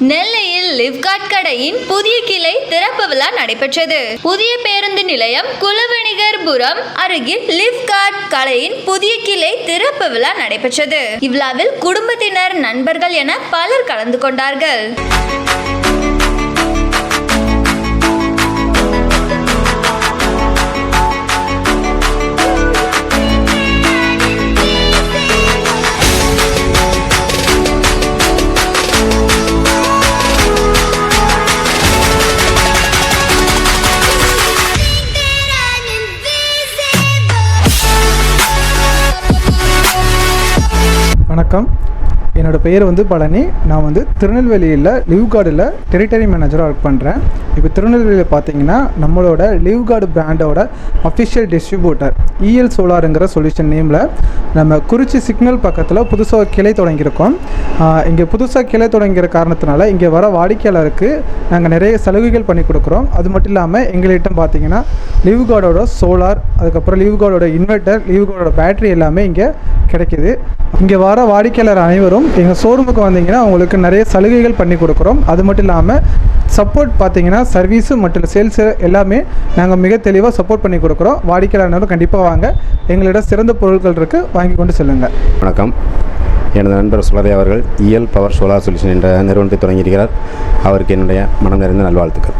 நெல்லையில் லிவ்கார்ட் கடையின் புதிய கிளை திறப்பு விழா நடைபெற்றது. புதிய பேருந்து நிலையம் குலவணிகர்புரம் அருகில் லிவ்கார்ட் கடையின் புதிய கிளை திறப்பு விழா நடைபெற்றது. இவ்விழாவில் குடும்பத்தினர் நண்பர்கள் என பலர் கலந்து கொண்டார்கள். வணக்கம். என்னோட பெயர் வந்து பழனி. நான் வந்து திருநெல்வேலியில் லிவ் கார்டில் டெரிட்டரி மேனேஜராக ஒர்க் பண்ணுறேன் இப்போ திருநெல்வேலியில் பார்த்தீங்கன்னா நம்மளோட லிவ் கார்டு பிராண்டோட அஃபிஷியல் டிஸ்ட்ரிபியூட்டர் இஎல் சோலாருங்கிற சொல்யூஷன் நேமில் நம்ம குறிச்சி சிக்னல் பக்கத்தில் புதுசாக கிளை தொடங்கியிருக்கோம். இங்கே புதுசாக கிளை தொடங்கிற காரணத்தினால இங்கே வர வாடிக்கையாளருக்கு நாங்கள் நிறைய சலுகைகள் பண்ணி கொடுக்குறோம். அது மட்டும் இல்லாமல் எங்கள்கிட்ட பார்த்தீங்கன்னா லிவ் கார்டோட சோலார் அதுக்கப்புறம் லிவ் கார்டோட இன்வெர்ட்டர் லிவ் கார்டோட பேட்டரி எல்லாமே இங்கே கிடைக்கிது. இங்கே வர வாடிக்கையாளர் அனைவரும் எங்கள் ஷோரூமுக்கு வந்தீங்கன்னா உங்களுக்கு நிறைய சலுகைகள் பண்ணி கொடுக்குறோம். அது மட்டும் இல்லாமல் சப்போர்ட் பார்த்தீங்கன்னா சர்வீஸு மற்றும் சேல்ஸு எல்லாமே நாங்கள் மிக தெளிவாக சப்போர்ட் பண்ணி கொடுக்குறோம். வாடிக்கையாளர் கண்டிப்பாக வாங்க. எங்களிடம் சிறந்த பொருட்கள் இருக்குது வாங்கி கொண்டு செல்லுங்கள் வணக்கம். எனது நண்பர் சுலதே அவர்கள் இஎல் பவர் சோலார் சொல்யூஷன் என்ற நிறுவனத்தை தொடங்கியிருக்கிறார். அவருக்கு என்னுடைய மனம் நிறைந்த நல்வாழ்த்துக்கள்.